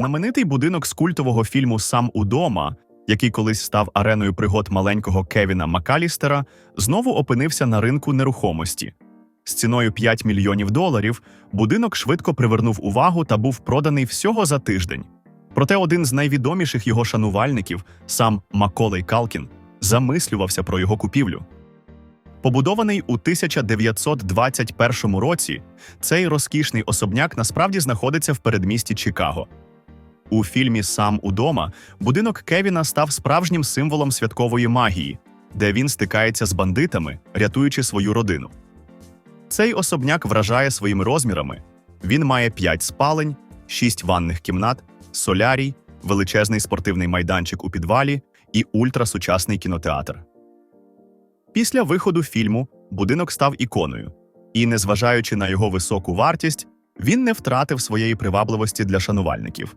Знаменитий будинок з культового фільму Сам удома, який колись став ареною пригод маленького Кевіна Макалістера, знову опинився на ринку нерухомості. З ціною 5 мільйонів доларів будинок швидко привернув увагу та був проданий всього за тиждень. Проте один з найвідоміших його шанувальників, сам Маколей Калкін, замислювався про його купівлю. Побудований у 1921 році, цей розкішний особняк насправді знаходиться в передмісті Чикаго. У фільмі Сам удома будинок Кевіна став справжнім символом святкової магії, де він стикається з бандитами, рятуючи свою родину. Цей особняк вражає своїми розмірами. Він має 5 спалень, 6 ванних кімнат, солярій, величезний спортивний майданчик у підвалі і ультрасучасний кінотеатр. Після виходу фільму будинок став іконою, і, незважаючи на його високу вартість, він не втратив своєї привабливості для шанувальників.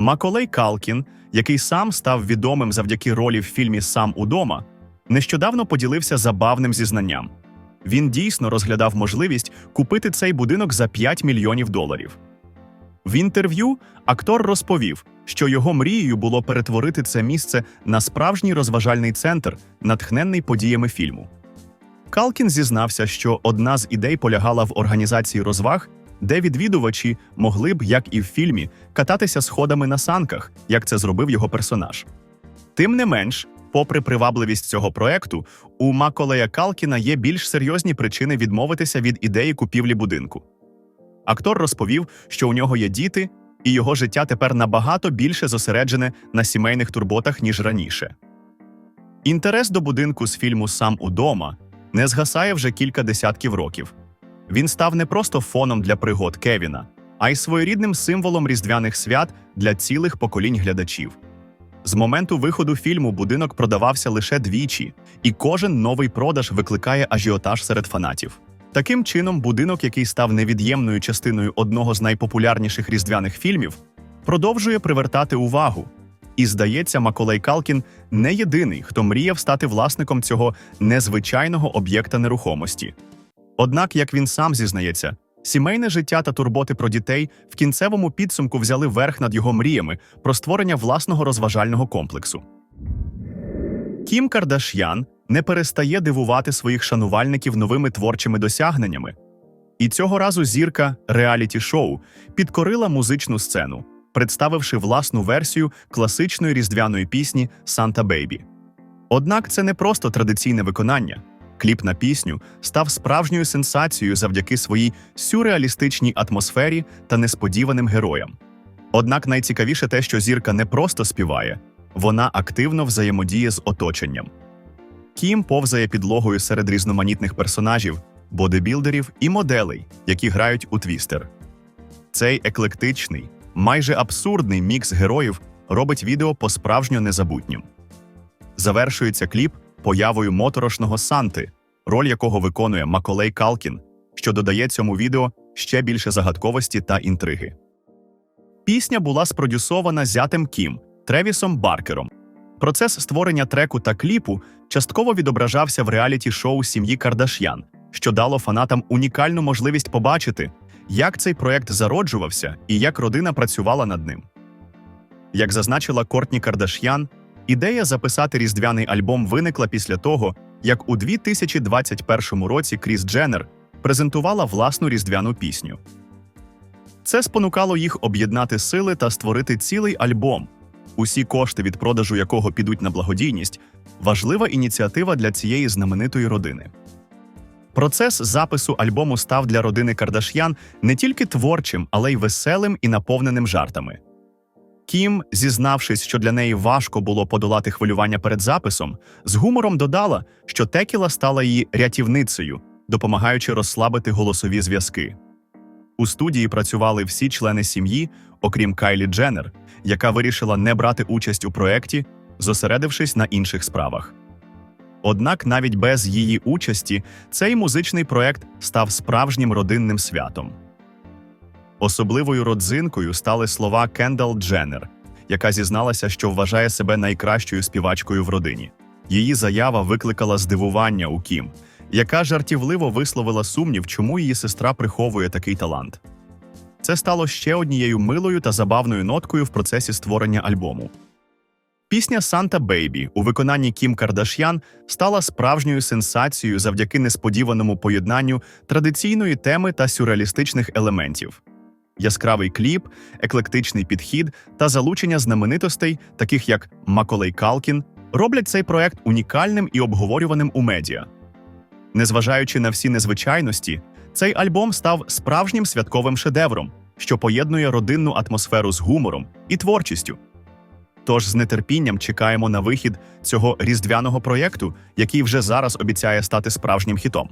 Маколей Калкін, який сам став відомим завдяки ролі в фільмі Сам удома, нещодавно поділився забавним зізнанням. Він дійсно розглядав можливість купити цей будинок за 5 мільйонів доларів. В інтерв'ю актор розповів, що його мрією було перетворити це місце на справжній розважальний центр, натхненний подіями фільму. Калкін зізнався, що одна з ідей полягала в організації розваг, де відвідувачі могли б, як і в фільмі, кататися сходами на санках, як це зробив його персонаж. Тим не менш, попри привабливість цього проекту, у Маколея Калкіна є більш серйозні причини відмовитися від ідеї купівлі будинку. Актор розповів, що у нього є діти, і його життя тепер набагато більше зосереджене на сімейних турботах, ніж раніше. Інтерес до будинку з фільму Сам удома не згасає вже кілька десятків років. Він став не просто фоном для пригод Кевіна, а й своєрідним символом різдвяних свят для цілих поколінь глядачів. З моменту виходу фільму будинок продавався лише двічі, і кожен новий продаж викликає ажіотаж серед фанатів. Таким чином, будинок, який став невід'ємною частиною одного з найпопулярніших різдвяних фільмів, продовжує привертати увагу. І здається, Маколей Калкін не єдиний, хто мріяв стати власником цього незвичайного об'єкта нерухомості. Однак, як він сам зізнається, сімейне життя та турботи про дітей в кінцевому підсумку взяли верх над його мріями про створення власного розважального комплексу. Кім Кардаш'ян не перестає дивувати своїх шанувальників новими творчими досягненнями. І цього разу зірка реаліті-шоу підкорила музичну сцену, представивши власну версію класичної різдвяної пісні Санта Бейбі. Однак це не просто традиційне виконання. Кліп на пісню став справжньою сенсацією завдяки своїй сюрреалістичній атмосфері та несподіваним героям. Однак найцікавіше те, що зірка не просто співає, вона активно взаємодіє з оточенням. Кім повзає підлогою серед різноманітних персонажів, бодибілдерів і моделей, які грають у твістер. Цей еклектичний, майже абсурдний мікс героїв робить відео по-справжньо незабутнім. Завершується кліп появою моторошного Санти, роль якого виконує Маколей Калкін, що додає цьому відео ще більше загадковості та інтриги. Пісня була спродюсована зятем Кім Тревісом Баркером. Процес створення треку та кліпу частково відображався в реаліті-шоу сім'ї Кардаш'ян, що дало фанатам унікальну можливість побачити, як цей проект зароджувався і як родина працювала над ним. Як зазначила Кортні Кардаш'ян, ідея записати різдвяний альбом виникла після того, як у 2021 році Кріс Дженнер презентувала власну різдвяну пісню. Це спонукало їх об'єднати сили та створити цілий альбом, усі кошти від продажу якого підуть на благодійність, важлива ініціатива для цієї знаменитої родини. Процес запису альбому став для родини Кардаш'ян не тільки творчим, але й веселим і наповненим жартами. Кім, зізнавшись, що для неї важко було подолати хвилювання перед записом, з гумором додала, що Текіла стала її рятівницею, допомагаючи розслабити голосові зв'язки. У студії працювали всі члени сім'ї, окрім Кайлі Дженнер, яка вирішила не брати участь у проєкті, зосередившись на інших справах. Однак навіть без її участі цей музичний проєкт став справжнім родинним святом. Особливою родзинкою стали слова Кендал Дженнер, яка зізналася, що вважає себе найкращою співачкою в родині. Її заява викликала здивування у Кім, яка жартівливо висловила сумнів, чому її сестра приховує такий талант. Це стало ще однією милою та забавною ноткою в процесі створення альбому. Пісня Санта Бейбі у виконанні Кім Кардаш'ян стала справжньою сенсацією завдяки несподіваному поєднанню традиційної теми та сюрреалістичних елементів. Яскравий кліп, еклектичний підхід та залучення знаменитостей, таких як Маколей Калкін, роблять цей проект унікальним і обговорюваним у медіа. Незважаючи на всі незвичайності, цей альбом став справжнім святковим шедевром, що поєднує родинну атмосферу з гумором і творчістю. Тож з нетерпінням чекаємо на вихід цього різдвяного проєкту, який вже зараз обіцяє стати справжнім хітом.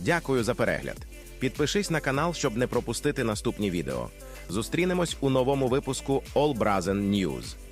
Дякую за перегляд. Підпишись на канал, щоб не пропустити наступні відео. Зустрінемось у новому випуску All Brazen News.